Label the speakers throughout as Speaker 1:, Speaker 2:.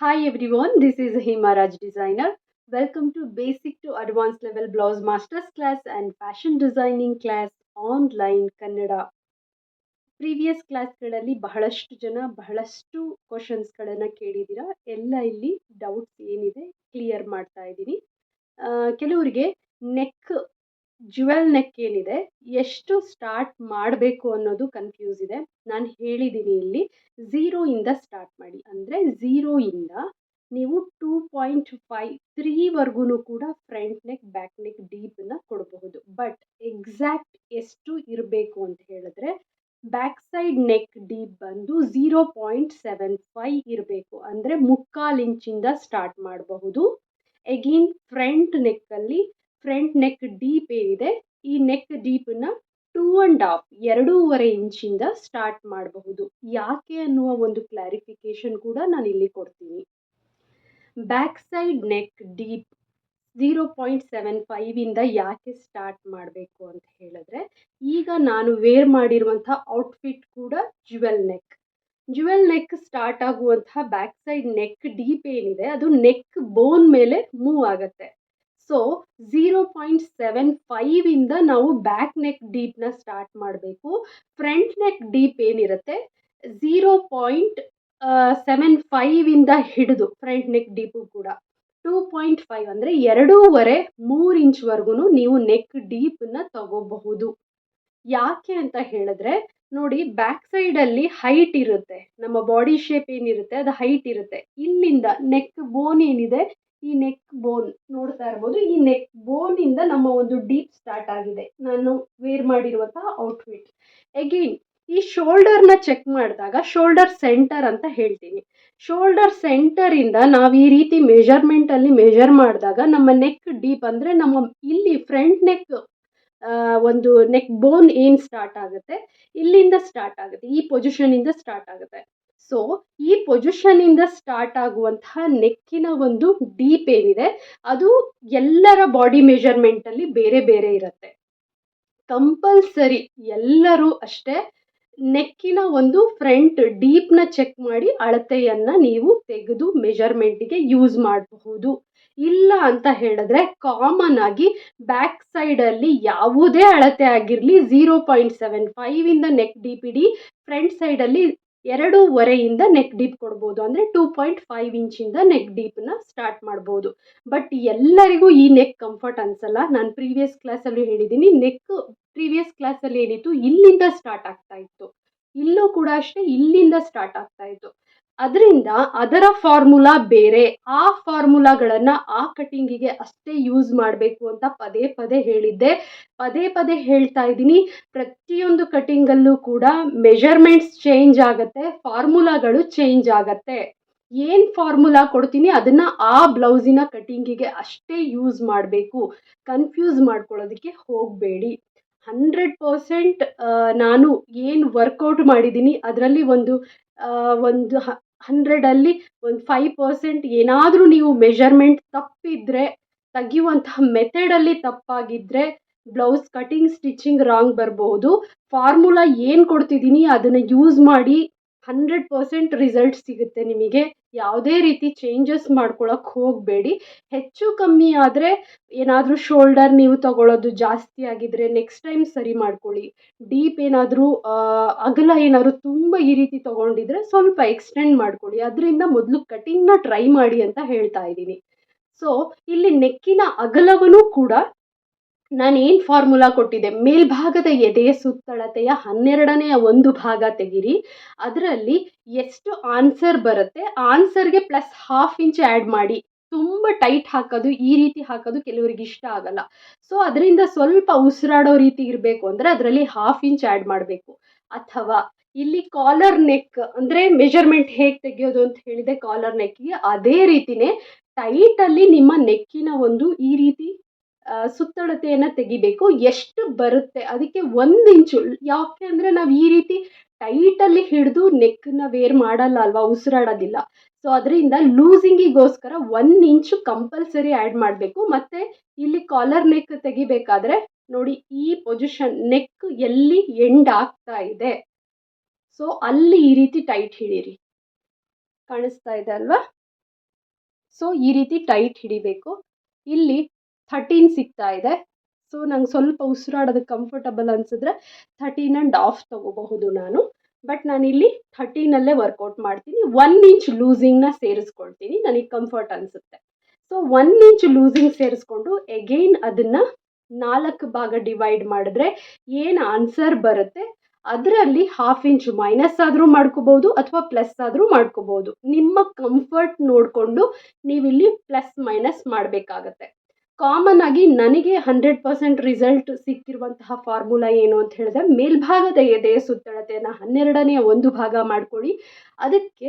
Speaker 1: Hi everyone, this is Hima Raj Designer. Welcome to Basic to Advanced Level Blouse Masters class and Fashion Designing class online ಕನ್ನಡ previous ಕ್ಲಾಸ್ಗಳಲ್ಲಿ ಬಹಳಷ್ಟು ಜನ ಬಹಳಷ್ಟು ಕ್ವಶನ್ಸ್ಗಳನ್ನು ಕೇಳಿದ್ದೀರಾ ಎಲ್ಲ ಇಲ್ಲಿ ಡೌಟ್ಸ್ ಏನಿದೆ ಕ್ಲಿಯರ್ ಮಾಡ್ತಾ ಇದ್ದೀನಿ ಕೆಲವರಿಗೆ ನೆಕ್ ಜುವೆಲ್ ನೆಕ್ ಏನಿದೆ ಎಷ್ಟು ಸ್ಟಾರ್ಟ್ ಮಾಡಬೇಕು ಅನ್ನೋದು ಕನ್ಫ್ಯೂಸ್ ಇದೆ. ನಾನು ಹೇಳಿದ್ದೀನಿ ಇಲ್ಲಿ ಝೀರೋಯಿಂದ ಸ್ಟಾರ್ಟ್ ಮಾಡಿ. ಅಂದರೆ ಝೀರೋಯಿಂದ ನೀವು ಟೂ ಪಾಯಿಂಟ್ ಫೈವ್ ತ್ರೀವರೆಗೂ ಕೂಡ ಫ್ರಂಟ್ ನೆಕ್ ಬ್ಯಾಕ್ ನೆಕ್ ಡೀಪನ್ನ ಕೊಡಬಹುದು. ಬಟ್ ಎಕ್ಸಾಕ್ಟ್ ಎಷ್ಟು ಇರಬೇಕು ಅಂತ ಹೇಳಿದ್ರೆ ಬ್ಯಾಕ್ ಸೈಡ್ ನೆಕ್ ಡೀಪ್ ಬಂದು ಝೀರೋ ಪಾಯಿಂಟ್ ಸೆವೆನ್ ಫೈವ್ ಇರಬೇಕು. ಅಂದರೆ ಮುಕ್ಕಾಲು ಇಂಚಿಂದ ಸ್ಟಾರ್ಟ್ ಮಾಡಬಹುದು. ಎಗೇನ್ ಫ್ರಂಟ್ ನೆಕ್ಕಲ್ಲಿ ಫ್ರಂಟ್ ನೆಕ್ ಡೀಪ್ ಏನಿದೆ, ಈ ನೆಕ್ ಡೀಪನ್ನು ಟೂ ಆ್ಯಂಡ್ ಹಾಫ್ ಎರಡೂವರೆ ಇಂಚಿಂದ ಸ್ಟಾರ್ಟ್ ಮಾಡಬಹುದು. ಯಾಕೆ ಅನ್ನುವ ಒಂದು ಕ್ಲಾರಿಫಿಕೇಶನ್ ಕೂಡ ನಾನು ಇಲ್ಲಿ ಕೊಡ್ತೀನಿ. Back side neck deep zero point seven ಫೈವಿಂದ ಯಾಕೆ ಸ್ಟಾರ್ಟ್ ಮಾಡಬೇಕು ಅಂತ ಹೇಳಿದ್ರೆ, ಈಗ ನಾನು ವೇರ್ ಮಾಡಿರುವಂಥ ಔಟ್ಫಿಟ್ ಕೂಡ jewel neck jewel neck start ಆಗುವಂತಹ ಬ್ಯಾಕ್ ಸೈಡ್ ನೆಕ್ ಡೀಪ್ ಏನಿದೆ, ಅದು ನೆಕ್ ಬೋನ್ ಮೇಲೆ ಮೂವ್ ಆಗುತ್ತೆ. ಸೊ ಝೀರೋ ಪಾಯಿಂಟ್ ಸೆವೆನ್ ಫೈವಿಂದ ನಾವು ಬ್ಯಾಕ್ ನೆಕ್ ಡೀಪ್ನ ಸ್ಟಾರ್ಟ್ ಮಾಡಬೇಕು. ಫ್ರಂಟ್ ನೆಕ್ ಡೀಪ್ ಏನಿರುತ್ತೆ? ಝೀರೋ ಪಾಯಿಂಟ್ ಸೆವೆನ್ ಫೈವಿಂದ ಹಿಡಿದು ಫ್ರಂಟ್ ನೆಕ್ ಡೀಪು ಕೂಡ. ಟೂ ಪಾಯಿಂಟ್ ಫೈವ್ ಅಂದರೆ ಎರಡೂವರೆ ಮೂರು ಇಂಚ್ವರೆಗೂ ನೀವು ನೆಕ್ ಡೀಪನ್ನು ತಗೋಬಹುದು. ಯಾಕೆ ಅಂತ ಹೇಳಿದ್ರೆ, ನೋಡಿ ಬ್ಯಾಕ್ ಸೈಡಲ್ಲಿ ಹೈಟ್ ಇರುತ್ತೆ. ನಮ್ಮ ಬಾಡಿ ಶೇಪ್ ಏನಿರುತ್ತೆ? ಅದು ಹೈಟ್ ಇರುತ್ತೆ. ಇಲ್ಲಿಂದ ನೆಕ್ ಬೋನ್ ಏನಿದೆ? ಈ ನೆಕ್ ಬೋನ್ ನೋಡ್ತಾ ಇರ್ಬೋದು. ಈ ನೆಕ್ ಬೋನಿಂದ ನಮ್ಮ ಒಂದು ಡೀಪ್ ಸ್ಟಾರ್ಟ್ ಆಗಿದೆ. ನಾನು ವೇರ್ ಮಾಡಿರುವಂತಹ ಔಟ್ಫಿಟ್ ಅಗೇನ್ ಈ ಶೋಲ್ಡರ್ನ ಚೆಕ್ ಮಾಡಿದಾಗ ಶೋಲ್ಡರ್ ಸೆಂಟರ್ ಅಂತ ಹೇಳ್ತೀನಿ. ಶೋಲ್ಡರ್ ಸೆಂಟರಿಂದ ನಾವು ಈ ರೀತಿ ಮೆಜರ್ಮೆಂಟಲ್ಲಿ ಮೆಜರ್ ಮಾಡಿದಾಗ ನಮ್ಮ ನೆಕ್ ಡೀಪ್ ಅಂದರೆ ನಮ್ಮ ಇಲ್ಲಿ ಫ್ರಂಟ್ ನೆಕ್ ಒಂದು ನೆಕ್ ಬೋನ್ ಏನು ಸ್ಟಾರ್ಟ್ ಆಗುತ್ತೆ? ಇಲ್ಲಿಂದ ಸ್ಟಾರ್ಟ್ ಆಗುತ್ತೆ. ಈ ಪೊಸಿಷನಿಂದ ಸ್ಟಾರ್ಟ್ ಆಗುತ್ತೆ. ಸೊ ಈ ಪೊಸಿಷನಿಂದ ಸ್ಟಾರ್ಟ್ ಆಗುವಂತಹ ನೆಕ್ಕಿನ ಒಂದು ಡೀಪ್ ಏನಿದೆ, ಅದು ಎಲ್ಲರ ಬಾಡಿ ಮೆಜರ್ಮೆಂಟಲ್ಲಿ ಬೇರೆ ಬೇರೆ ಇರುತ್ತೆ. ಕಂಪಲ್ಸರಿ ಎಲ್ಲರೂ ಅಷ್ಟೇ ನೆಕ್ಕಿನ ಒಂದು ಫ್ರಂಟ್ ಡೀಪ್ನ ಚೆಕ್ ಮಾಡಿ ಅಳತೆಯನ್ನು ನೀವು ತೆಗೆದು ಮೆಜರ್ಮೆಂಟಿಗೆ ಯೂಸ್ ಮಾಡಬಹುದು. ಇಲ್ಲ ಅಂತ ಹೇಳಿದ್ರೆ ಕಾಮನ್ ಆಗಿ ಬ್ಯಾಕ್ ಸೈಡಲ್ಲಿ ಯಾವುದೇ ಅಳತೆ ಆಗಿರಲಿ zero point seven ಫೈವಿಂದ neck D P D front ಸೈಡಲ್ಲಿ ಎರಡೂವರೆಯಿಂದ ನೆಕ್ ಡೀಪ್ ಕೊಡ್ಬೋದು. ಅಂದರೆ ಟೂ ಪಾಯಿಂಟ್ ಫೈವ್ ಇಂಚಿಂದ ನೆಕ್ ಡೀಪ್ನ ಸ್ಟಾರ್ಟ್ ಮಾಡ್ಬೋದು. ಬಟ್ ಎಲ್ಲರಿಗೂ ಈ ನೆಕ್ ಕಂಫರ್ಟ್ ಅನ್ಸಲ್ಲ. ನಾನು ಪ್ರೀವಿಯಸ್ ಕ್ಲಾಸಲ್ಲೂ ಹೇಳಿದ್ದೀನಿ ನೆಕ್ ಪ್ರೀವಿಯಸ್ ಕ್ಲಾಸಲ್ಲಿ ಏನಿತ್ತು, ಇಲ್ಲಿಂದ ಸ್ಟಾರ್ಟ್ ಆಗ್ತಾ ಇತ್ತು. ಇಲ್ಲೂ ಕೂಡ ಅಷ್ಟೇ, ಇಲ್ಲಿಂದ ಸ್ಟಾರ್ಟ್ ಆಗ್ತಾ ಇತ್ತು. ಅದರಿಂದ ಅದರ ಫಾರ್ಮುಲಾ ಬೇರೆ. ಆ ಫಾರ್ಮುಲಾಗಳನ್ನ ಆ ಕಟಿಂಗಿಗೆ ಅಷ್ಟೇ ಯೂಸ್ ಮಾಡಬೇಕು ಅಂತ ಪದೇ ಪದೇ ಹೇಳಿದ್ದೆ. ಪದೇ ಪದೇ ಹೇಳ್ತಾ ಇದ್ದೀನಿ. ಪ್ರತಿಯೊಂದು ಕಟಿಂಗಲ್ಲೂ ಕೂಡ ಮೆಜರ್ಮೆಂಟ್ಸ್ ಚೇಂಜ್ ಆಗುತ್ತೆ ಫಾರ್ಮುಲಾಗಳು ಚೇಂಜ್ ಆಗುತ್ತೆ. ಏನು ಫಾರ್ಮುಲಾ ಕೊಡ್ತೀನಿ ಅದನ್ನು ಆ ಬ್ಲೌಸಿನ ಕಟಿಂಗಿಗೆ ಅಷ್ಟೇ ಯೂಸ್ ಮಾಡಬೇಕು. ಕನ್ಫ್ಯೂಸ್ ಮಾಡ್ಕೊಳ್ಳೋದಕ್ಕೆ ಹೋಗಬೇಡಿ. ಹಂಡ್ರೆಡ್ ಪರ್ಸೆಂಟ್ ನಾನು ಏನು ವರ್ಕೌಟ್ ಮಾಡಿದ್ದೀನಿ, ಅದರಲ್ಲಿ ಒಂದು ಒಂದು ಹಂಡ್ರೆಡಲ್ಲಿ ಒಂದು ಫೈವ್ ಪರ್ಸೆಂಟ್ ಏನಾದರೂ ನೀವು ಮೆಜರ್ಮೆಂಟ್ ತಪ್ಪಿದ್ರೆ, ತೆಗೆಯುವಂತಹ ಮೆಥಡಲ್ಲಿ ತಪ್ಪಾಗಿದ್ದರೆ ಬ್ಲೌಸ್ ಕಟಿಂಗ್ ಸ್ಟಿಚಿಂಗ್ ರಾಂಗ್ ಬರಬಹುದು ಫಾರ್ಮುಲಾ ಏನು ಕೊಡ್ತಿದ್ದೀನಿ ಅದನ್ನು ಯೂಸ್ ಮಾಡಿ ಹಂಡ್ರೆಡ್ ಪರ್ಸೆಂಟ್ ರಿಸಲ್ಟ್ ಸಿಗುತ್ತೆ ನಿಮಗೆ. ಯಾವುದೇ ರೀತಿ ಚೇಂಜಸ್ ಮಾಡ್ಕೊಳಕ್ಕೆ ಹೋಗಬೇಡಿ. ಹೆಚ್ಚು ಕಮ್ಮಿ ಆದರೆ ಏನಾದರೂ ಶೋಲ್ಡರ್ ನೀವು ತಗೊಳ್ಳೋದು ಜಾಸ್ತಿ ಆಗಿದ್ರೆ ನೆಕ್ಸ್ಟ್ ಟೈಮ್ ಸರಿ ಮಾಡ್ಕೊಳ್ಳಿ. ಡೀಪ್ ಏನಾದರೂ ಅಗಲ ಏನಾದರೂ ತುಂಬ ಈ ರೀತಿ ತೊಗೊಂಡಿದ್ರೆ ಸ್ವಲ್ಪ ಎಕ್ಸ್ಟೆಂಡ್ ಮಾಡ್ಕೊಳ್ಳಿ. ಅದರಿಂದ ಮೊದಲು ಕಟಿಂಗ್ನ ಟ್ರೈ ಮಾಡಿ ಅಂತ ಹೇಳ್ತಾ ಇದ್ದೀನಿ. ಸೊ ಇಲ್ಲಿ ನೆಕ್ಕಿನ ಅಗಲವೂ ಕೂಡ ನಾನು ಏನು ಫಾರ್ಮುಲಾ ಕೊಟ್ಟಿದ್ದೆ? ಮೇಲ್ಭಾಗದ ಎದೆಯ ಸುತ್ತಳತೆಯ ಹನ್ನೆರಡನೆಯ ಒಂದು ಭಾಗ ತೆಗಿರಿ. ಅದರಲ್ಲಿ ಎಷ್ಟು ಆನ್ಸರ್ ಬರುತ್ತೆ? ಆನ್ಸರ್ಗೆ ಪ್ಲಸ್ ಹಾಫ್ ಇಂಚ್ ಆ್ಯಡ್ ಮಾಡಿ. ತುಂಬ ಟೈಟ್ ಹಾಕೋದು, ಈ ರೀತಿ ಹಾಕೋದು ಕೆಲವರಿಗೆ ಇಷ್ಟ ಆಗಲ್ಲ. ಸೊ ಅದರಿಂದ ಸ್ವಲ್ಪ ಉಸಿರಾಡೋ ರೀತಿ ಇರಬೇಕು ಅಂದರೆ ಅದರಲ್ಲಿ ಹಾಫ್ ಇಂಚ್ ಆ್ಯಡ್ ಮಾಡಬೇಕು. ಅಥವಾ ಇಲ್ಲಿ ಕಾಲರ್ ನೆಕ್ ಅಂದರೆ ಮೆಜರ್ಮೆಂಟ್ ಹೇಗೆ ತೆಗೆಯೋದು ಅಂತ ಹೇಳಿದೆ ಕಾಲರ್ ನೆಕ್ಗೆ ಅದೇ ರೀತಿನೇ ಟೈಟಲ್ಲಿ ನಿಮ್ಮ ನೆಕ್ಕಿನ ಒಂದು ಈ ರೀತಿ ಸುತ್ತಳತೆಯನ್ನು ತೆಗಿಬೇಕು. ಎಷ್ಟು ಬರುತ್ತೆ? ಅದಕ್ಕೆ ಒಂದು ಇಂಚು. ಯಾಕೆ ಅಂದರೆ ನಾವು ಈ ರೀತಿ ಟೈಟಲ್ಲಿ ಹಿಡಿದು ನೆಕ್ಕನ್ನ ವೇರ್ ಮಾಡಲ್ಲ ಅಲ್ವಾ? ಉಸಿರಾಡೋದಿಲ್ಲ. ಸೊ ಅದರಿಂದ ಲೂಸಿಂಗಿಗೋಸ್ಕರ ಒನ್ ಇಂಚು ಕಂಪಲ್ಸರಿ ಆ್ಯಡ್ ಮಾಡಬೇಕು. ಮತ್ತು ಇಲ್ಲಿ ಕಾಲರ್ ನೆಕ್ ತೆಗಿಬೇಕಾದ್ರೆ ನೋಡಿ ಈ ಪೊಸಿಷನ್ ನೆಕ್ ಎಲ್ಲಿ ಎಂಡ್ ಆಗ್ತಾ ಇದೆ. ಸೊ ಅಲ್ಲಿ ಈ ರೀತಿ ಟೈಟ್ ಹಿಡೀರಿ. ಕಾಣಿಸ್ತಾ ಇದೆ ಅಲ್ವಾ? ಸೊ ಈ ರೀತಿ ಟೈಟ್ ಹಿಡಿಬೇಕು. ಇಲ್ಲಿ ಥರ್ಟೀನ್ ಸಿಗ್ತಾ ಇದೆ. ಸೊ ನಂಗೆ ಸ್ವಲ್ಪ ಉಸಿರಾಡೋದಕ್ಕೆ ಕಂಫರ್ಟಬಲ್ ಅನಿಸಿದ್ರೆ ಥರ್ಟೀನ್ ಆ್ಯಂಡ್ ಆಫ್ ತೊಗೋಬಹುದು ನಾನು. ಬಟ್ ನಾನಿಲ್ಲಿ ಥರ್ಟೀನಲ್ಲೇ ವರ್ಕೌಟ್ ಮಾಡ್ತೀನಿ. ಒನ್ ಇಂಚ್ ಲೂಸಿಂಗ್ನ ಸೇರಿಸ್ಕೊಳ್ತೀನಿ. ನನಗೆ ಕಂಫರ್ಟ್ ಅನಿಸುತ್ತೆ. ಸೊ ಒನ್ ಇಂಚ್ ಲೂಸಿಂಗ್ ಸೇರಿಸ್ಕೊಂಡು ಎಗೈನ್ ಅದನ್ನು ನಾಲ್ಕು ಭಾಗ ಡಿವೈಡ್ ಮಾಡಿದ್ರೆ ಏನು ಆನ್ಸರ್ ಬರುತ್ತೆ? ಅದರಲ್ಲಿ ಹಾಫ್ ಇಂಚ್ ಮೈನಸ್ ಆದರೂ ಮಾಡ್ಕೋಬೋದು ಅಥವಾ ಪ್ಲಸ್ ಆದರೂ ಮಾಡ್ಕೋಬೋದು ನಿಮ್ಮ ಕಂಫರ್ಟ್ ನೋಡಿಕೊಂಡು ನೀವಿಲ್ಲಿ ಪ್ಲಸ್ ಮೈನಸ್ ಮಾಡಬೇಕಾಗತ್ತೆ. ಕಾಮನ್ ಆಗಿ ನನಗೆ ಹಂಡ್ರೆಡ್ ಪರ್ಸೆಂಟ್ ರಿಸಲ್ಟ್ ಸಿಕ್ಕಿರುವಂತಹ ಫಾರ್ಮುಲಾ ಏನು ಅಂತ ಹೇಳಿದ್ರೆ ಮೇಲ್ಭಾಗದ ಎದೆಯ ಸುತ್ತಳತೆಯನ್ನು ಹನ್ನೆರಡನೆಯ ಒಂದು ಭಾಗ ಮಾಡ್ಕೊಳ್ಳಿ. ಅದಕ್ಕೆ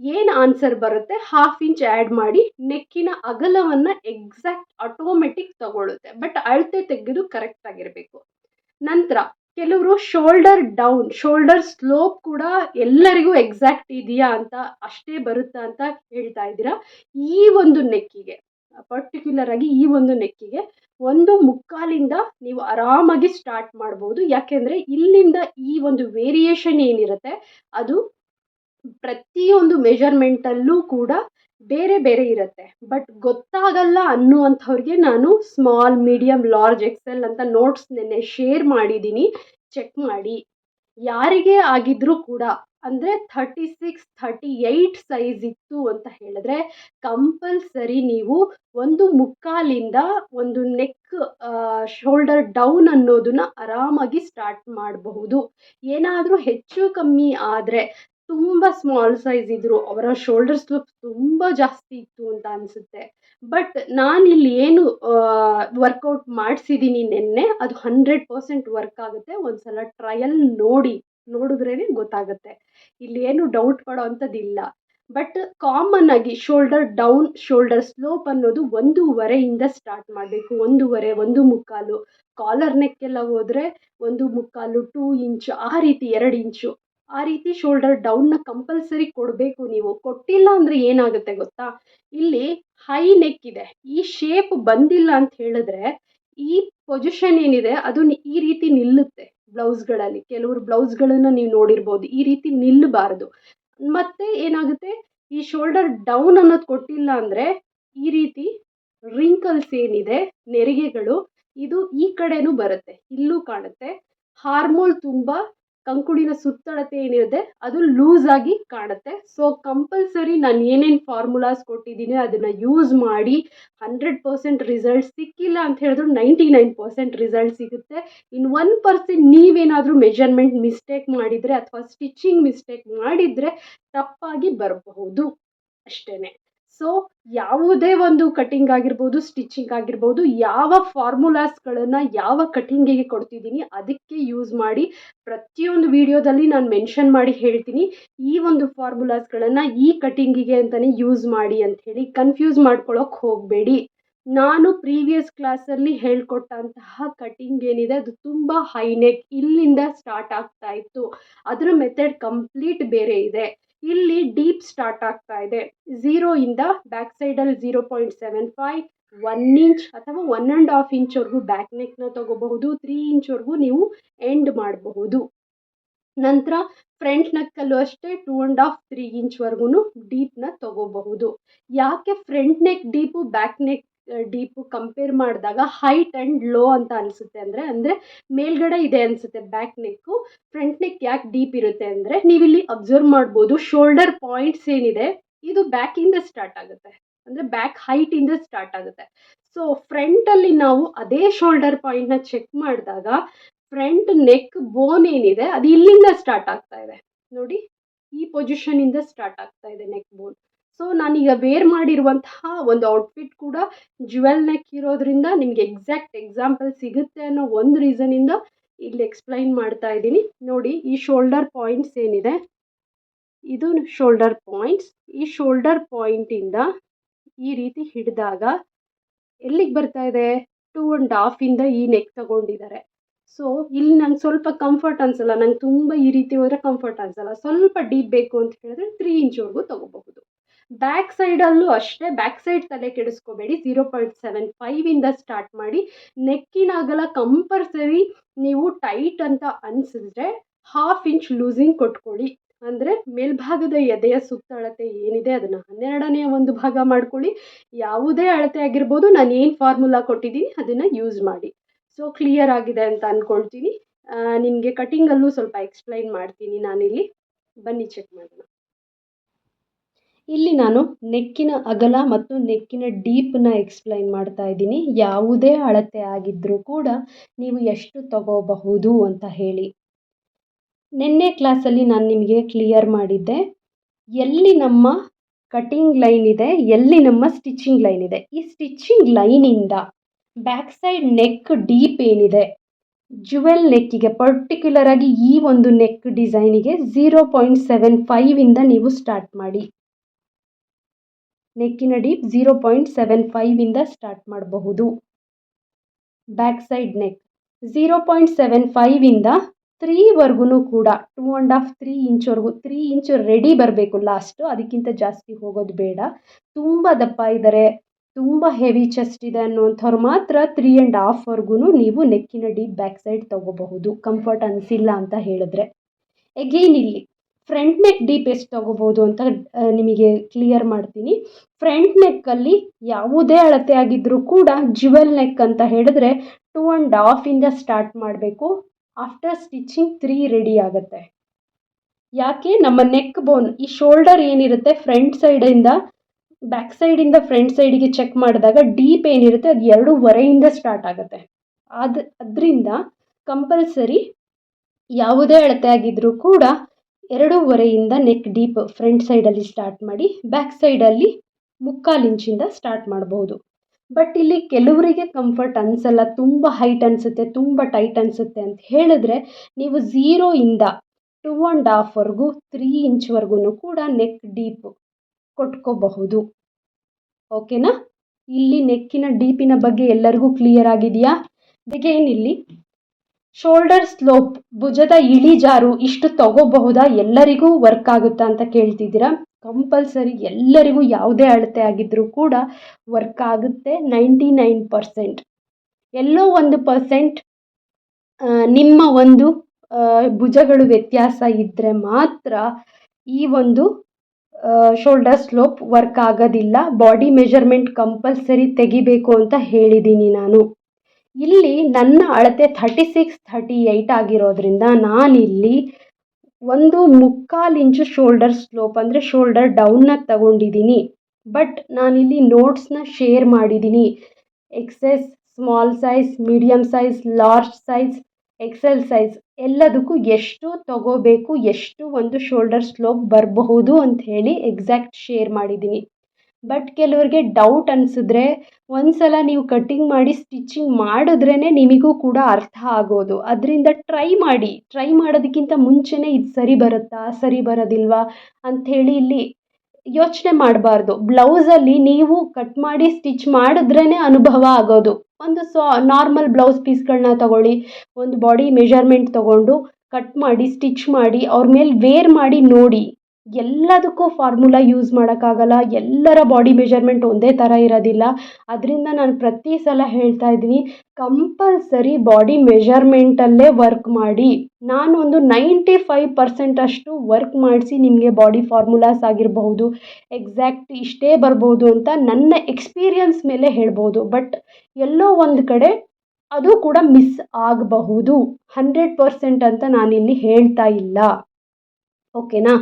Speaker 1: ಏನು ಆನ್ಸರ್ ಬರುತ್ತೆ? ಹಾಫ್ ಇಂಚ್ ಆ್ಯಡ್ ಮಾಡಿ ನೆಕ್ಕಿನ ಅಗಲವನ್ನು ಎಕ್ಸಾಕ್ಟ್ ಆಟೋಮೆಟಿಕ್ ತಗೊಳುತ್ತೆ ಬಟ್ ಅಳತೆ ತೆಗೆದು ಕರೆಕ್ಟ್ ಆಗಿರಬೇಕು. ನಂತರ ಕೆಲವರು ಶೋಲ್ಡರ್ ಡೌನ್ ಶೋಲ್ಡರ್ ಸ್ಲೋಪ್ ಕೂಡ ಎಲ್ಲರಿಗೂ ಎಕ್ಸಾಕ್ಟ್ ಇದೆಯಾ ಅಂತ ಅಷ್ಟೇ ಬರುತ್ತಾ ಅಂತ ಹೇಳ್ತಾ ಇದ್ದೀರಾ? ಈ ಒಂದು ನೆಕ್ಕಿಗೆ. ಪರ್ಟಿಕ್ಯುಲರ್ ಆಗಿ ಈ ಒಂದು ನೆಕ್ಕಿಗೆ ಒಂದು ಮುಕ್ಕಾಲಿಂದ ನೀವು ಆರಾಮಾಗಿ ಸ್ಟಾರ್ಟ್ ಮಾಡ್ಬೋದು. ಯಾಕೆಂದರೆ ಇಲ್ಲಿಂದ ಈ ಒಂದು ವೇರಿಯೇಷನ್ ಏನಿರುತ್ತೆ, ಅದು ಪ್ರತಿಯೊಂದು ಮೆಷರ್ಮೆಂಟಲ್ಲೂ ಕೂಡ ಬೇರೆ ಬೇರೆ ಇರುತ್ತೆ. ಬಟ್ ಗೊತ್ತಾಗಲ್ಲ ಅನ್ನುವಂಥವ್ರಿಗೆ ನಾನು ಸ್ಮಾಲ್ ಮೀಡಿಯಮ್ ಲಾರ್ಜ್ ಎಕ್ಸೆಲ್ ಅಂತ ನೋಟ್ಸ್ ನೆನ್ನೆ ಶೇರ್ ಮಾಡಿದ್ದೀನಿ ಚೆಕ್ ಮಾಡಿ. ಯಾರಿಗೆ ಆಗಿದ್ರೂ ಕೂಡ ಅಂದರೆ thirty six thirty eight size ಇತ್ತು ಅಂತ ಹೇಳಿದ್ರೆ ಕಂಪಲ್ಸರಿ ನೀವು ಒಂದು ಮುಕ್ಕಾಲಿಂದ ಒಂದು ನೆಕ್ ಶೋಲ್ಡರ್ ಡೌನ್ ಅನ್ನೋದನ್ನ ಆರಾಮಾಗಿ ಸ್ಟಾರ್ಟ್ ಮಾಡಬಹುದು. ಏನಾದರೂ ಹೆಚ್ಚು ಕಮ್ಮಿ ಆದರೆ ತುಂಬ ಸ್ಮಾಲ್ ಸೈಜ್ ಇದ್ದರು ಅವರ ಶೋಲ್ಡರ್ ಸ್ಲೋಪ್ ತುಂಬ ಜಾಸ್ತಿ ಇತ್ತು ಅಂತ ಅನಿಸುತ್ತೆ. ಬಟ್ ನಾನಿಲ್ಲಿ ಏನು ವರ್ಕೌಟ್ ಮಾಡಿಸಿದ್ದೀನಿ ನಿನ್ನೆ, ಅದು ಹಂಡ್ರೆಡ್ ಪರ್ಸೆಂಟ್ ವರ್ಕ್ ಆಗುತ್ತೆ. ಒಂದು ಸಲ ಟ್ರಯಲ್ ನೋಡಿ ನೋಡಿದ್ರೇ ಗೊತ್ತಾಗುತ್ತೆ. ಇಲ್ಲಿ ಏನು ಡೌಟ್ ಪಡೋ ಅಂಥದ್ದಿಲ್ಲ ಬಟ್ ಕಾಮನ್ ಆಗಿ ಶೋಲ್ಡರ್ ಡೌನ್ ಶೋಲ್ಡರ್ ಸ್ಲೋಪ್ ಅನ್ನೋದು ಒಂದೂವರೆಯಿಂದ ಸ್ಟಾರ್ಟ್ ಮಾಡಬೇಕು. ಒಂದೂವರೆ, ಒಂದು ಮುಕ್ಕಾಲು. ಕಾಲರ್ ನೆಕ್ಕೆಲ್ಲ ಹೋದರೆ ಒಂದು ಮುಕ್ಕಾಲು ಟೂ ಇಂಚು ಆ ರೀತಿ ಎರಡು ಇಂಚು ಆ ರೀತಿ ಶೋಲ್ಡರ್ ಡೌನ್ನ ಕಂಪಲ್ಸರಿ ಕೊಡಬೇಕು ನೀವು. ಕೊಟ್ಟಿಲ್ಲ ಅಂದರೆ ಏನಾಗುತ್ತೆ ಗೊತ್ತಾ? ಇಲ್ಲಿ ಹೈ ನೆಕ್ ಇದೆ. ಈ ಶೇಪ್ ಬಂದಿಲ್ಲ ಅಂತ ಹೇಳಿದ್ರೆ ಈ ಪೊಸಿಷನ್ ಏನಿದೆ ಅದು ಈ ರೀತಿ ನಿಲ್ಲುತ್ತೆ. ಬ್ಲೌಸ್ಗಳಲ್ಲಿ, ಕೆಲವರು ಬ್ಲೌಸ್ಗಳನ್ನು ನೀವು ನೋಡಿರ್ಬೋದು, ಈ ರೀತಿ ನಿಲ್ಲಬಾರ್ದು ಮತ್ತೆ ಏನಾಗುತ್ತೆ, ಈ ಶೋಲ್ಡರ್ ಡೌನ್ ಅನ್ನೋದು ಕೊಟ್ಟಿಲ್ಲ ಅಂದರೆ, ಈ ರೀತಿ ರಿಂಕಲ್ಸ್ ಏನಿದೆ, ನೆರಿಗೆಗಳು, ಇದು ಈ ಕಡೆನೂ ಬರುತ್ತೆ, ಇಲ್ಲೂ ಕಾಣುತ್ತೆ. ಹಾರ್ಮೋಲ್ ತುಂಬ ಕಂಕುಳಿನ ಸುತ್ತಳತೆ ಏನಿರುತ್ತೆ, ಅದು ಲೂಸ್ ಆಗಿ ಕಾಣುತ್ತೆ. ಸೊ ಕಂಪಲ್ಸರಿ ನಾನು ಏನೇನು ಫಾರ್ಮುಲಾಸ್ ಕೊಟ್ಟಿದ್ದೀನಿ, ಅದನ್ನು ಯೂಸ್ ಮಾಡಿ ಹಂಡ್ರೆಡ್ ಪರ್ಸೆಂಟ್ ರಿಸಲ್ಟ್ ಸಿಕ್ಕಿಲ್ಲ ಅಂತ ಹೇಳಿದ್ರು ನೈಂಟಿ ನೈನ್ ಪರ್ಸೆಂಟ್ ರಿಸಲ್ಟ್ ಸಿಗುತ್ತೆ. ಇನ್ನು ಒನ್ ಪರ್ಸೆಂಟ್ ನೀವೇನಾದರೂ ಮೆಜರ್ಮೆಂಟ್ ಮಿಸ್ಟೇಕ್ ಮಾಡಿದರೆ, ಅಥವಾ ಸ್ಟಿಚಿಂಗ್ ಮಿಸ್ಟೇಕ್ ಮಾಡಿದರೆ, ತಪ್ಪಾಗಿ ಬರಬಹುದು. ಅಷ್ಟೇ ಸೊ ಯಾವುದೇ ಒಂದು ಕಟಿಂಗ್ ಆಗಿರ್ಬೋದು ಸ್ಟಿಚಿಂಗ್ ಆಗಿರ್ಬೋದು, ಯಾವ ಫಾರ್ಮುಲಾಸ್ಗಳನ್ನು ಯಾವ ಕಟಿಂಗಿಗೆ ಕೊಡ್ತಿದ್ದೀನಿ ಅದಕ್ಕೆ ಯೂಸ್ ಮಾಡಿ ಪ್ರತಿಯೊಂದು ವಿಡಿಯೋದಲ್ಲಿ ನಾನು ಮೆನ್ಷನ್ ಮಾಡಿ ಹೇಳ್ತೀನಿ. ಈ ಒಂದು ಫಾರ್ಮುಲಾಸ್ಗಳನ್ನು ಈ ಕಟಿಂಗಿಗೆ ಅಂತಲೇ ಯೂಸ್ ಮಾಡಿ ಅಂಥೇಳಿ ಕನ್ಫ್ಯೂಸ್ ಮಾಡ್ಕೊಳ್ಳೋಕೆ ಹೋಗಬೇಡಿ. ನಾನು ಪ್ರೀವಿಯಸ್ ಕ್ಲಾಸಲ್ಲಿ ಹೇಳ್ಕೊಟ್ಟಂತಹ ಕಟಿಂಗ್ ಏನಿದೆ, ಅದು ತುಂಬ ಹೈನೆಕ್ ಇಲ್ಲಿಂದ ಸ್ಟಾರ್ಟ್ ಆಗ್ತಾ ಇತ್ತು. ಅದರ ಮೆಥಡ್ ಕಂಪ್ಲೀಟ್ ಬೇರೆ ಇದೆ. ಇಲ್ಲಿ ಡೀಪ್ ಸ್ಟಾರ್ಟ್ ಆಗ್ತಾ ಇದೆ. ಝೀರೋ ಇಂದ ಬ್ಯಾಕ್ ಸೈಡಲ್ಲಿ zero point seven five one inch ಅಥವಾ ಒನ್ ಆ್ಯಂಡ್ ಹಾಫ್ ಇಂಚ್ವರೆಗೂ ಬ್ಯಾಕ್ ನೆಕ್ನ ತಗೋಬಹುದು. ತ್ರೀ ಇಂಚ್ವರೆಗೂ ನೀವು ಎಂಡ್ ಮಾಡಬಹುದು. ನಂತರ ಫ್ರಂಟ್ ನೆಕ್ಕಲ್ಲೂ ಅಷ್ಟೇ ಟೂ ಆ್ಯಂಡ್ ಹಾಫ್ ತ್ರೀ ಇಂಚ್ವರೆಗೂ ಡೀಪ್ನ ತಗೋಬಹುದು. ಯಾಕೆ front neck deep back neck deep compare ಮಾಡಿದಾಗ ಹೈಟ್ ಆ್ಯಂಡ್ ಲೋ ಅಂತ ಅನಿಸುತ್ತೆ ಅಂದರೆ ಅಂದರೆ ಮೇಲ್ಗಡೆ ಇದೆ ಅನಿಸುತ್ತೆ, ಬ್ಯಾಕ್ ನೆಕ್ಕು ಫ್ರಂಟ್ ನೆಕ್ ಯಾಕೆ ಡೀಪ್ ಇರುತ್ತೆ ಅಂದರೆ, ನೀವಿಲ್ಲಿ ಅಬ್ಸರ್ವ್ ಮಾಡ್ಬೋದು ಶೋಲ್ಡರ್ ಪಾಯಿಂಟ್ಸ್ ಏನಿದೆ, ಇದು ಬ್ಯಾಕಿಂದ ಸ್ಟಾರ್ಟ್ ಆಗುತ್ತೆ, ಅಂದರೆ ಬ್ಯಾಕ್ ಹೈಟಿಂದ ಸ್ಟಾರ್ಟ್ ಆಗುತ್ತೆ. ಸೊ ಫ್ರಂಟಲ್ಲಿ ನಾವು ಅದೇ ಶೋಲ್ಡರ್ ಪಾಯಿಂಟ್ನ ಚೆಕ್ ಮಾಡಿದಾಗ, ಫ್ರಂಟ್ ನೆಕ್ ಬೋನ್ ಏನಿದೆ, ಅದು ಇಲ್ಲಿಂದ ಸ್ಟಾರ್ಟ್ ಆಗ್ತಾ ಇದೆ. ನೋಡಿ, ಈ ಪೊಸಿಷನಿಂದ ಸ್ಟಾರ್ಟ್ ಆಗ್ತಾ ಇದೆ ನೆಕ್ ಬೋನ್. ಸೊ ನಾನೀಗ ವೇರ್ ಮಾಡಿರುವಂತಹ ಒಂದು ಔಟ್ಫಿಟ್ ಕೂಡ ಜುವೆಲ್ ನೆಕ್ ಇರೋದ್ರಿಂದ ನಿಮ್ಗೆ ಎಕ್ಸಾಕ್ಟ್ ಎಕ್ಸಾಂಪಲ್ ಸಿಗುತ್ತೆ ಅನ್ನೋ ಒಂದು ರೀಸನಿಂದ ಇಲ್ಲಿ ಎಕ್ಸ್ಪ್ಲೈನ್ ಮಾಡ್ತಾ ಇದ್ದೀನಿ. ನೋಡಿ, ಈ ಶೋಲ್ಡರ್ ಪಾಯಿಂಟ್ಸ್ ಏನಿದೆ? ಇದು ಶೋಲ್ಡರ್ ಪಾಯಿಂಟ್ಸ್ ಈ ಶೋಲ್ಡರ್ ಪಾಯಿಂಟಿಂದ ಈ ರೀತಿ ಹಿಡಿದಾಗ ಎಲ್ಲಿಗೆ ಬರ್ತಾ ಇದೆ? ಟೂ ಆ್ಯಂಡ್ ಹಾಫಿಂದ ಈ ನೆಕ್ ತಗೊಂಡಿದ್ದಾರೆ. ಸೊ ಇಲ್ಲಿ ನಂಗೆ ಸ್ವಲ್ಪ ಕಂಫರ್ಟ್ ಅನಿಸಲ್ಲ. ನಂಗೆ ತುಂಬ ಈ ರೀತಿ ಹೋದರೆ ಕಂಫರ್ಟ್ ಅನಿಸಲ್ಲ. ಸ್ವಲ್ಪ ಡೀಪ್ ಬೇಕು ಅಂತ ಹೇಳಿದ್ರೆ ತ್ರೀ ಇಂಚ್ವರೆಗೂ ತಗೋಬಹುದು. ಬ್ಯಾಕ್ ಸೈಡಲ್ಲೂ ಅಷ್ಟೇ, ಬ್ಯಾಕ್ ಸೈಡ್ ತಲೆ ಕೆಡಿಸ್ಕೋಬೇಡಿ ಝೀರೋ ಪಾಯಿಂಟ್ ಸೆವೆನ್ ಫೈವಿಂದ ಸ್ಟಾರ್ಟ್ ಮಾಡಿ ನೆಕ್ಕಿನ ಅಗಲ ಕಂಪಲ್ಸರಿ ನೀವು ಟೈಟ್ ಅಂತ ಅನಿಸಿದ್ರೆ ಹಾಫ್ ಇಂಚ್ ಲೂಸಿಂಗ್ ಕೊಟ್ಕೊಳ್ಳಿ. ಅಂದರೆ ಮೇಲ್ಭಾಗದ ಎದೆಯ ಸುತ್ತ ಅಳತೆ ಏನಿದೆ ಅದನ್ನು ಹನ್ನೆರಡನೆಯ ಒಂದು ಭಾಗ ಮಾಡ್ಕೊಳ್ಳಿ. ಯಾವುದೇ ಅಳತೆ ಆಗಿರ್ಬೋದು, ನಾನು ಏನು ಫಾರ್ಮುಲಾ ಕೊಟ್ಟಿದ್ದೀನಿ ಅದನ್ನು ಯೂಸ್ ಮಾಡಿ. ಸೊ ಕ್ಲಿಯರ್ ಆಗಿದೆ ಅಂತ ಅಂದ್ಕೊಳ್ತೀನಿ ನಿಮಗೆ ಕಟಿಂಗಲ್ಲೂ ಸ್ವಲ್ಪ ಎಕ್ಸ್ಪ್ಲೈನ್ ಮಾಡ್ತೀನಿ ನಾನಿಲ್ಲಿ. ಬನ್ನಿ ಚೆಕ್ ಮಾಡೋಣ. ಇಲ್ಲಿ ನಾನು ನೆಕ್ಕಿನ ಅಗಲ ಮತ್ತು ನೆಕ್ಕಿನ ಡೀಪನ್ನ ಎಕ್ಸ್ಪ್ಲೈನ್ ಮಾಡ್ತಾ ಇದ್ದೀನಿ. ಯಾವುದೇ ಅಳತೆ ಆಗಿದ್ದರೂ ಕೂಡ ನೀವು ಎಷ್ಟು ತಗೋಬಹುದು ಅಂತ ಹೇಳಿ. ನಿನ್ನೆ ಕ್ಲಾಸಲ್ಲಿ ನಾನು ನಿಮಗೆ ಕ್ಲಿಯರ್ ಮಾಡಿದ್ದೆ. ಎಲ್ಲಿ ನಮ್ಮ ಕಟಿಂಗ್ ಲೈನ್ ಇದೆ, ಎಲ್ಲಿ ನಮ್ಮ ಸ್ಟಿಚಿಂಗ್ ಲೈನ್ ಇದೆ. ಈ ಸ್ಟಿಚಿಂಗ್ ಲೈನಿಂದ ಬ್ಯಾಕ್ ಸೈಡ್ ನೆಕ್ ಡೀಪ್ ಏನಿದೆ ಜುವೆಲ್ ನೆಕ್ಕಿಗೆ ಪರ್ಟಿಕ್ಯುಲರ್ ಆಗಿ ಈ ಒಂದು ನೆಕ್ ಡಿಸೈನಿಗೆ ಝೀರೋ ಪಾಯಿಂಟ್ ಸೆವೆನ್ ಫೈವಿಂದ ನೀವು ಸ್ಟಾರ್ಟ್ ಮಾಡಿ. ನೆಕ್ಕಿನ ಡೀಪ್ ಝೀರೋ ಪಾಯಿಂಟ್ ಸೆವೆನ್ ಫೈವಿಂದ ಸ್ಟಾರ್ಟ್ ಮಾಡಬಹುದು. Back side neck zero point seven ಫೈವಿಂದ ತ್ರೀವರೆಗೂ ಕೂಡ ಟೂ ಆ್ಯಂಡ್ ಹಾಫ್ ತ್ರೀ ಇಂಚ್ವರೆಗೂ ತ್ರೀ ಇಂಚ್ ರೆಡಿ ಬರಬೇಕು ಲಾಸ್ಟು ಅದಕ್ಕಿಂತ ಜಾಸ್ತಿ ಹೋಗೋದು ಬೇಡ. ತುಂಬ ದಪ್ಪ ಇದ್ದಾರೆ ತುಂಬ ಹೆವಿ ಚೆಸ್ಟ್ ಇದೆ ಅನ್ನುವಂಥವ್ರು ಮಾತ್ರ ತ್ರೀ ಆ್ಯಂಡ್ ಹಾಫ್ವರೆಗೂ ನೀವು ನೆಕ್ಕಿನ ಡೀಪ್ ಬ್ಯಾಕ್ ಸೈಡ್ ತೊಗೋಬಹುದು. ಕಂಫರ್ಟ್ ಅನಿಸಿಲ್ಲ ಅಂತ ಹೇಳಿದ್ರೆ. ಎಗೇನ್ ಇಲ್ಲಿ ಫ್ರಂಟ್ ನೆಕ್ ಡೀಪ್ ಎಷ್ಟು ತೊಗೋಬೋದು ಅಂತ ನಿಮಗೆ ಕ್ಲಿಯರ್ ಮಾಡ್ತೀನಿ. ಫ್ರಂಟ್ ನೆಕ್ಕಲ್ಲಿ ಯಾವುದೇ ಅಳತೆ ಆಗಿದ್ದರೂ ಕೂಡ ಜುವೆಲ್ ನೆಕ್ ಅಂತ ಹೇಳಿದ್ರೆ ಟೂ ಆ್ಯಂಡ್ ಹಾಫಿಂದ ಸ್ಟಾರ್ಟ್ ಮಾಡಬೇಕು. ಆಫ್ಟರ್ ಸ್ಟಿಚಿಂಗ್ ತ್ರೀ ರೆಡಿ ಆಗುತ್ತೆ. ಯಾಕೆ? ನಮ್ಮ ನೆಕ್ ಬೋನ್ ಈ ಶೋಲ್ಡರ್ ಏನಿರುತ್ತೆ? ಫ್ರಂಟ್ ಸೈಡಿಂದ ಬ್ಯಾಕ್ ಸೈಡಿಂದ ಫ್ರಂಟ್ ಸೈಡಿಗೆ ಚೆಕ್ ಮಾಡಿದಾಗ ಡೀಪ್ ಏನಿರುತ್ತೆ? ಅದು ಎರಡೂವರೆಯಿಂದ ಸ್ಟಾರ್ಟ್ ಆಗುತ್ತೆ. ಅದು ಅದರಿಂದ ಕಂಪಲ್ಸರಿ ಯಾವುದೇ ಅಳತೆ ಆಗಿದ್ದರೂ ಕೂಡ ಎರಡೂವರೆಯಿಂದ ನೆಕ್ ಡೀಪ್ ಫ್ರಂಟ್ ಸೈಡಲ್ಲಿ ಸ್ಟಾರ್ಟ್ ಮಾಡಿ ಬ್ಯಾಕ್ ಸೈಡಲ್ಲಿ ಮುಕ್ಕಾಲು ಇಂಚಿಂದ ಸ್ಟಾರ್ಟ್ ಮಾಡಬಹುದು ಬಟ್ ಇಲ್ಲಿ ಕೆಲವರಿಗೆ ಕಂಫರ್ಟ್ ಅನಿಸಲ್ಲ, ತುಂಬ ಹೈಟ್ ಅನಿಸುತ್ತೆ, ತುಂಬ ಟೈಟ್ ಅನಿಸುತ್ತೆ ಅಂತ ಹೇಳಿದ್ರೆ, ನೀವು ಝೀರೋಯಿಂದ ಟೂ ಆ್ಯಂಡ್ ಹಾಫ್ವರೆಗೂ ತ್ರೀ ಇಂಚ್ವರೆಗೂ ಕೂಡ ನೆಕ್ ಡೀಪ್ ಕೊಟ್ಕೋಬಹುದು. ಓಕೆನಾ ಇಲ್ಲಿ ನೆಕ್ಕಿನ ಡೀಪಿನ ಬಗ್ಗೆ ಎಲ್ಲರಿಗೂ ಕ್ಲಿಯರ್ ಆಗಿದೆಯಾ? ಏನಿಲ್ಲಿ ಶೋಲ್ಡರ್ ಸ್ಲೋಪ್ ಭುಜದ ಇಳಿಜಾರು ಇಷ್ಟು ತಗೋಬಹುದಾ? ಎಲ್ಲರಿಗೂ ವರ್ಕ್ ಆಗುತ್ತಾ ಅಂತ ಕೇಳ್ತಿದ್ದೀರಾ? ಕಂಪಲ್ಸರಿ ಎಲ್ಲರಿಗೂ ಯಾವುದೇ ಅಳತೆ ಆಗಿದ್ದರೂ ಕೂಡ ವರ್ಕ್ ಆಗುತ್ತೆ. Ninety nine percent. ಎಲ್ಲೋ ಒಂದು ಪರ್ಸೆಂಟ್ ನಿಮ್ಮ ಒಂದು ಭುಜಗಳು ವ್ಯತ್ಯಾಸ ಇದ್ದರೆ ಮಾತ್ರ ಈ ಒಂದು ಶೋಲ್ಡರ್ ಸ್ಲೋಪ್ ವರ್ಕ್ ಆಗೋದಿಲ್ಲ. ಬಾಡಿ ಮೆಜರ್ಮೆಂಟ್ ಕಂಪಲ್ಸರಿ ತೆಗಿಬೇಕು ಅಂತ ಹೇಳಿದ್ದೀನಿ ನಾನು. ಇಲ್ಲಿ ನನ್ನ ಅಳತೆ ಥರ್ಟಿ ಸಿಕ್ಸ್ ಥರ್ಟಿ ಏಯ್ಟ್ ಆಗಿರೋದ್ರಿಂದ ನಾನಿಲ್ಲಿ ಒಂದು ಮುಕ್ಕಾಲು ಇಂಚು ಶೋಲ್ಡರ್ ಸ್ಲೋಪ್ ಅಂದರೆ ಶೋಲ್ಡರ್ ಡೌನ್ನ ತಗೊಂಡಿದ್ದೀನಿ. ಬಟ್ ನಾನಿಲ್ಲಿ ನೋಟ್ಸ್ನ ಶೇರ್ ಮಾಡಿದ್ದೀನಿ. XS small size medium size large size XL size ಎಲ್ಲದಕ್ಕೂ ಎಷ್ಟು ತಗೋಬೇಕು, ಎಷ್ಟು ಒಂದು ಶೋಲ್ಡರ್ ಸ್ಲೋಪ್ ಬರಬಹುದು ಅಂತ ಹೇಳಿ ಎಕ್ಸಾಕ್ಟ್ ಶೇರ್ ಮಾಡಿದ್ದೀನಿ. ಬಟ್ ಕೆಲವ್ರಿಗೆ ಡೌಟ್ ಅನಿಸಿದ್ರೆ ಒಂದು ಸಲ ನೀವು ಕಟ್ಟಿಂಗ್ ಮಾಡಿ ಸ್ಟಿಚಿಂಗ್ ಮಾಡಿದ್ರೇ ನಿಮಗೂ ಕೂಡ ಅರ್ಥ ಆಗೋದು. ಅದರಿಂದ ಟ್ರೈ ಮಾಡಿ. ಟ್ರೈ ಮಾಡೋದಕ್ಕಿಂತ ಮುಂಚೆನೇ ಇದು ಸರಿ ಬರುತ್ತಾ? ಸರಿ ಬರೋದಿಲ್ವಾ? ಅಂಥೇಳಿ ಇಲ್ಲಿ ಯೋಚನೆ ಮಾಡಬಾರ್ದು. ಬ್ಲೌಸಲ್ಲಿ ನೀವು ಕಟ್ ಮಾಡಿ ಸ್ಟಿಚ್ ಮಾಡಿದ್ರೇ ಅನುಭವ ಆಗೋದು. ಒಂದು ಸೊ ನಾರ್ಮಲ್ ಬ್ಲೌಸ್ ಪೀಸ್ಗಳನ್ನ ತಗೊಳ್ಳಿ. ಒಂದು ಬಾಡಿ ಮೆಷರ್ಮೆಂಟ್ ತಗೊಂಡು ಕಟ್ ಮಾಡಿ ಸ್ಟಿಚ್ ಮಾಡಿ, ಅವ್ರ ಮೇಲೆ ವೇರ್ ಮಾಡಿ ನೋಡಿ. ಎಲ್ಲದಕ್ಕೂ ಫಾರ್ಮುಲಾ ಯೂಸ್ ಮಾಡೋಕ್ಕಾಗಲ್ಲ. ಎಲ್ಲರ ಬಾಡಿ ಮೆಜರ್ಮೆಂಟ್ ಒಂದೇ ಥರ ಇರೋದಿಲ್ಲ. ಅದರಿಂದ ನಾನು ಪ್ರತಿ ಸಲ ಹೇಳ್ತಾ ಇದ್ದೀನಿ ಕಂಪಲ್ಸರಿ ಬಾಡಿ ಮೆಜರ್ಮೆಂಟಲ್ಲೇ ವರ್ಕ್ ಮಾಡಿ. ನಾನು ಒಂದು ನೈಂಟಿ ಫೈವ್ ಪರ್ಸೆಂಟ್ ಅಷ್ಟು ವರ್ಕ್ ಮಾಡಿಸಿ ನಿಮಗೆ ಬಾಡಿ ಫಾರ್ಮುಲಾಸ್ ಆಗಿರಬಹುದು. ಎಕ್ಸಾಕ್ಟ್ ಇಷ್ಟೇ ಬರ್ಬೋದು ಅಂತ ನನ್ನ ಎಕ್ಸ್ಪೀರಿಯನ್ಸ್ ಮೇಲೆ ಹೇಳ್ಬೋದು. ಬಟ್ ಎಲ್ಲೋ ಒಂದು ಕಡೆ ಅದು ಕೂಡ ಮಿಸ್ ಆಗಬಹುದು. ಹಂಡ್ರೆಡ್ ಪರ್ಸೆಂಟ್ ಅಂತ ನಾನಿಲ್ಲಿ ಹೇಳ್ತಾ ಇಲ್ಲ. ಓಕೆನಾ?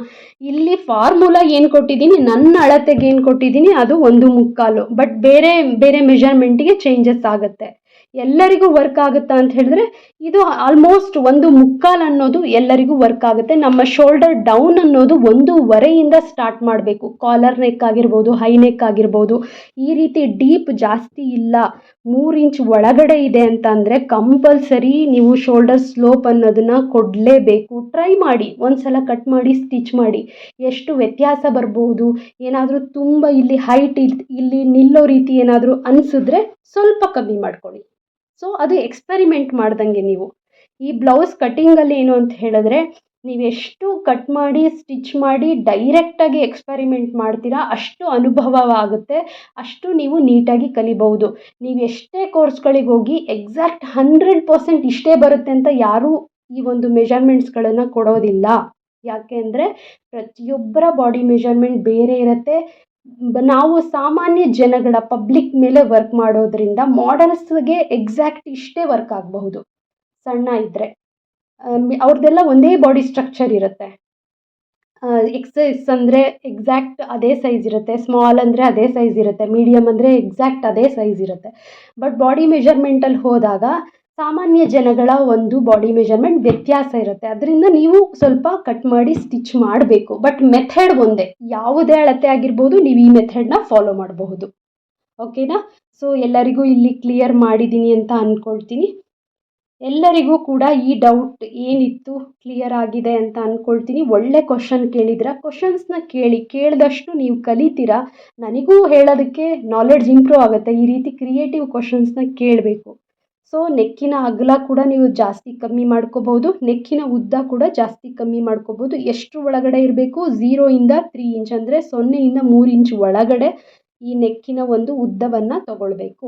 Speaker 1: ಇಲ್ಲಿ ಫಾರ್ಮುಲಾ ಏನು ಕೊಟ್ಟಿದ್ದೀನಿ? ನನ್ನ ಅಳತೆಗೆ ಏನು ಕೊಟ್ಟಿದ್ದೀನಿ? ಅದು ಒಂದು ಮುಕ್ಕಾಲು. ಬಟ್ ಬೇರೆ ಬೇರೆ ಮೆಷರ್ಮೆಂಟಿಗೆ ಚೇಂಜಸ್ ಆಗುತ್ತೆ. ಎಲ್ಲರಿಗೂ ವರ್ಕ್ ಆಗುತ್ತಾ ಅಂತ ಹೇಳಿದ್ರೆ, ಇದು ಆಲ್ಮೋಸ್ಟ್ ಒಂದು ಮುಕ್ಕಾಲು ಅನ್ನೋದು ಎಲ್ಲರಿಗೂ ವರ್ಕ್ ಆಗುತ್ತೆ. ನಮ್ಮ ಶೋಲ್ಡರ್ ಡೌನ್ ಅನ್ನೋದು ಒಂದೂವರೆಯಿಂದ ಸ್ಟಾರ್ಟ್ ಮಾಡಬೇಕು. ಕಾಲರ್ ನೆಕ್ ಆಗಿರ್ಬೋದು ಹೈ ನೆಕ್ ಆಗಿರ್ಬೋದು. ಈ ರೀತಿ ಡೀಪ್ ಜಾಸ್ತಿ ಇಲ್ಲ. ಮೂರು ಇಂಚ್ ಒಳಗಡೆ ಇದೆ ಅಂತ ಅಂದರೆ ಕಂಪಲ್ಸರಿ ನೀವು ಶೋಲ್ಡರ್ ಸ್ಲೋಪ್ ಅನ್ನೋದನ್ನು ಕೊಡಲೇಬೇಕು. ಟ್ರೈ ಮಾಡಿ ಒಂದು ಸಲ ಕಟ್ ಮಾಡಿ ಸ್ಟಿಚ್ ಮಾಡಿ. ಎಷ್ಟು ವ್ಯತ್ಯಾಸ ಬರ್ಬೋದು? ಏನಾದರೂ ತುಂಬ ಇಲ್ಲಿ ಹೈಟ್ ಇಲ್ಲಿ ನಿಲ್ಲೋ ರೀತಿ ಏನಾದರೂ ಅನಿಸಿದ್ರೆ ಸ್ವಲ್ಪ ಕಮ್ಮಿ ಮಾಡ್ಕೊಳ್ಳಿ. ಸೊ ಅದು ಎಕ್ಸ್ಪೆರಿಮೆಂಟ್ ಮಾಡ್ದಂಗೆ ನೀವು. ಈ ಬ್ಲೌಸ್ ಕಟ್ಟಿಂಗಲ್ಲಿ ಏನು ಅಂತ ಹೇಳಿದ್ರೆ ನೀವು ಎಷ್ಟು ಕಟ್ ಮಾಡಿ ಸ್ಟಿಚ್ ಮಾಡಿ ಡೈರೆಕ್ಟಾಗಿ ಎಕ್ಸ್ಪೆರಿಮೆಂಟ್ ಮಾಡ್ತೀರಾ, ಅಷ್ಟು ಅನುಭವವಾಗುತ್ತೆ, ಅಷ್ಟು ನೀವು ನೀಟಾಗಿ ಕಲಿಬಹುದು. ನೀವು ಎಷ್ಟೇ ಕೋರ್ಸ್ಗಳಿಗೆ ಹೋಗಿ ಎಕ್ಸಾಕ್ಟ್ ಹಂಡ್ರೆಡ್ ಪರ್ಸೆಂಟ್ ಇಷ್ಟೇ ಬರುತ್ತೆ ಅಂತ ಯಾರೂ ಈ ಒಂದು ಮೆಜರ್ಮೆಂಟ್ಸ್ಗಳನ್ನು ಕೊಡೋದಿಲ್ಲ. ಯಾಕೆ ಅಂದರೆ, ಪ್ರತಿಯೊಬ್ಬರ ಬಾಡಿ ಮೆಷರ್ಮೆಂಟ್ ಬೇರೆ ಇರುತ್ತೆ. ನಾವು ಸಾಮಾನ್ಯ ಜನಗಳ ಪಬ್ಲಿಕ್ ಮೇಲೆ ವರ್ಕ್ ಮಾಡೋದ್ರಿಂದ ಮಾಡಲ್ಸ್ಗೆ ಎಕ್ಸಾಕ್ಟ್ ಇಷ್ಟೇ ವರ್ಕ್ ಆಗಬಹುದು. ಸಣ್ಣ ಇದ್ದರೆ ಅವ್ರದ್ದೆಲ್ಲ ಒಂದೇ ಬಾಡಿ ಸ್ಟ್ರಕ್ಚರ್ ಇರುತ್ತೆ. ಎಕ್ಸ್ ಎಸ್ ಅಂದರೆ ಎಕ್ಸಾಕ್ಟ್ ಅದೇ ಸೈಜ್ ಇರುತ್ತೆ. ಸ್ಮಾಲ್ ಅಂದರೆ ಅದೇ ಸೈಜ್ ಇರುತ್ತೆ. ಮೀಡಿಯಮ್ ಅಂದರೆ ಎಕ್ಸಾಕ್ಟ್ ಅದೇ ಸೈಜ್ ಇರುತ್ತೆ. ಬಟ್ ಬಾಡಿ ಮೆಷರ್ಮೆಂಟಲ್ಲಿ ಹೋದಾಗ ಸಾಮಾನ್ಯ ಜನಗಳ ಒಂದು ಬಾಡಿ ಮೆಷರ್ಮೆಂಟ್ ವ್ಯತ್ಯಾಸ ಇರುತ್ತೆ. ಅದರಿಂದ ನೀವು ಸ್ವಲ್ಪ ಕಟ್ ಮಾಡಿ ಸ್ಟಿಚ್ ಮಾಡಬೇಕು. ಬಟ್ ಮೆಥಡ್ ಒಂದೇ. ಯಾವುದೇ ಅಳತೆ ಆಗಿರ್ಬೋದು, ನೀವು ಈ ಮೆಥಡನ್ನ ಫಾಲೋ ಮಾಡಬಹುದು. ಓಕೆನಾ ಸೊ ಎಲ್ಲರಿಗೂ ಇಲ್ಲಿ ಕ್ಲಿಯರ್ ಮಾಡಿದ್ದೀನಿ ಅಂತ ಅಂದ್ಕೊಳ್ತೀನಿ ಎಲ್ಲರಿಗೂ ಕೂಡ ಈ ಡೌಟ್ ಏನಿತ್ತು ಕ್ಲಿಯರ್ ಆಗಿದೆ ಅಂತ ಅಂದ್ಕೊಳ್ತೀನಿ ಒಳ್ಳೆ ಕ್ವಶನ್ ಕೇಳಿದ್ರ ಕ್ವಶನ್ಸ್ನ ಕೇಳಿ, ಕೇಳಿದಷ್ಟು ನೀವು ಕಲಿತೀರಾ? ನನಗೂ ಹೇಳೋದಕ್ಕೆ ನಾಲೆಡ್ಜ್ ಇಂಪ್ರೂವ್ ಆಗುತ್ತೆ. ಈ ರೀತಿ ಕ್ರಿಯೇಟಿವ್ ಕ್ವಶನ್ಸ್ನ ಕೇಳಬೇಕು. ಸೊ ನೆಕ್ಕಿನ ಅಗಲ ಕೂಡ ನೀವು ಜಾಸ್ತಿ ಕಮ್ಮಿ ಮಾಡ್ಕೋಬಹುದು. ನೆಕ್ಕಿನ ಉದ್ದ ಕೂಡ ಜಾಸ್ತಿ ಕಮ್ಮಿ ಮಾಡ್ಕೋಬಹುದು. ಎಷ್ಟು ಒಳಗಡೆ ಇರಬೇಕು? ಝೀರೋಯಿಂದ ತ್ರೀ ಇಂಚ್ ಅಂದರೆ ಸೊನ್ನೆಯಿಂದ ಮೂರು ಇಂಚ್ ಒಳಗಡೆ ಈ ನೆಕ್ಕಿನ ಒಂದು ಉದ್ದವನ್ನು ತಗೊಳ್ಬೇಕು.